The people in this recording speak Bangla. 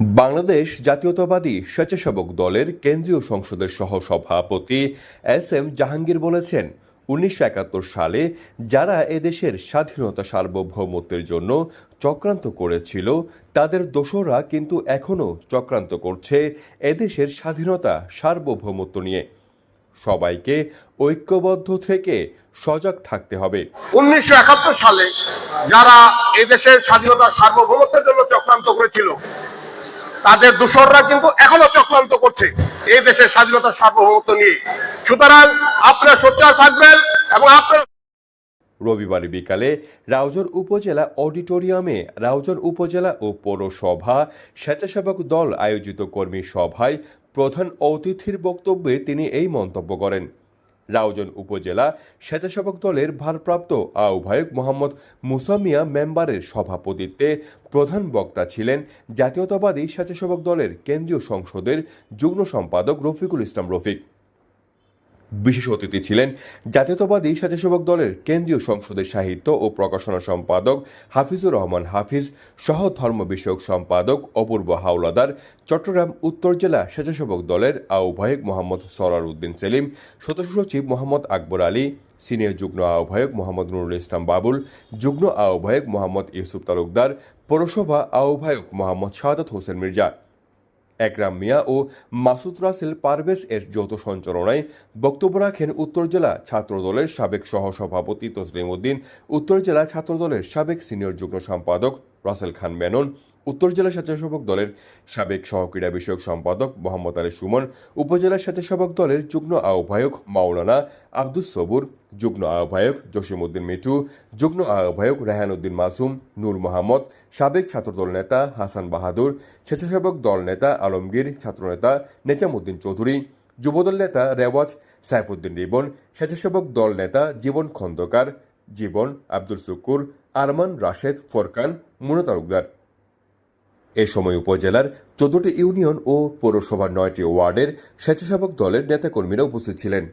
বাংলাদেশ জাতীয়তাবাদী স্বেচ্ছাসেবক দলের কেন্দ্রীয় সংসদের সহসভাপতি এস এম জাহাঙ্গীর বলেছেন, উনিশশো একাত্তর সালে যারা এদেশের স্বাধীনতা সার্বভৌমত্বের জন্য চক্রান্ত করেছিল, তাদের দোষরা কিন্তু এখনও চক্রান্ত করছে এদেশের স্বাধীনতা সার্বভৌমত্ব নিয়ে। সবাইকে ঐক্যবদ্ধ থেকে সজাগ থাকতে হবে। উনিশশো একাত্তর সালে যারা এদেশের স্বাধীনতা সার্বভৌমত্বের জন্য চক্রান্ত করেছিল তাদের দূষররা কিন্তু এখনও চক্রান্ত করছে। এই দেশের স্বাধীনতা সার্বভৌমত্ব নিয়ে। সুতরাং আপনারা সোচ্চার থাকবেন এবং আপনারা রবিবার বিকালে রাউজান উপজেলা অডিটোরিয়ামে রাউজান উপজেলা ও পৌরসভা স্বেচ্ছাসেবক দল আয়োজিত কর্মী সভায় প্রধান অতিথির বক্তব্যে তিনি এই মন্তব্য করেন। রাউজান উপজেলা স্বেচ্ছাসেবক দলের ভারপ্রাপ্ত আহ্বায়ক মোহাম্মদ মুসামিয়া মেম্বারের সভাপতিত্বে প্রধান বক্তা ছিলেন জাতীয়তাবাদী স্বেচ্ছাসেবক দলের কেন্দ্রীয় সংসদের যুগ্ম সম্পাদক রফিকুল ইসলাম রফিক। বিশেষ অতিথি ছিলেন জাতীয়তাবাদী স্বেচ্ছাসেবক দলের কেন্দ্রীয় সংসদের সাহিত্য ও প্রকাশনা সম্পাদক হাফিজুর রহমান হাফিজ সহ ধর্ম বিষয়ক সম্পাদক অপূর্ব হাওলাদার চট্টগ্রাম উত্তর জেলা স্বেচ্ছাসেবক দলের আহ্বায়ক মোহাম্মদ সরার উদ্দিন সেলিম সদস্য সচিব মোহাম্মদ আকবর আলী, সিনিয়র যুগ্ম আহ্বায়ক মোহাম্মদ নুরুল ইসলাম বাবুল, যুগ্ম আহ্বায়ক মোহাম্মদ ইউসুফ তালুকদার, পৌরসভা আহ্বায়ক মোহাম্মদ শাহাদাত হোসেন মির্জা। একরাম মিয়া ও মাসুদ রাসেল পারভেজ এর যৌথ সঞ্চালনায় বক্তব্য রাখেন উত্তর জেলা ছাত্রদলের সাবেক সহসভাপতি তসলিম উদ্দিন উত্তর জেলা ছাত্রদলের সাবেক সিনিয়র যুগ্ম সম্পাদক রাসেল খান মেনন উত্তর জেলা স্বেচ্ছাসেবক দলের সাবেক সহক্রীড়া বিষয়ক সম্পাদক মোহাম্মদ আলী সুমন, উপজেলা স্বেচ্ছাসেবক দলের যুগ্ম আহ্বায়ক মাওলানা আব্দুস সবুর, যুগ্ম আহ্বায়ক জসিমউদ্দিন মিটু যুগ্ম আহ্বায়ক রেহানউদ্দিন মাসুম, নূর মোহাম্মদ, সাবেক ছাত্রদল নেতা হাসান বাহাদুর, স্বেচ্ছাসেবক দল নেতা আলমগীর, ছাত্রনেতা নেচামুদ্দিন চৌধুরী, যুবদল নেতা রেওয়াজ সাইফুদ্দিন রিবন, স্বেচ্ছাসেবক দল নেতা জীবন খন্দকার, জীবন আব্দুল শুকুর, আরমান রাশেদ ফোরকান মুনা তালুকদার। এ সময় উপজেলার চোদ্দটি ইউনিয়ন ও পৌরসভার নয়টি ওয়ার্ডের স্বেচ্ছাসেবক দলের নেতাকর্মীরা উপস্থিত ছিলেন।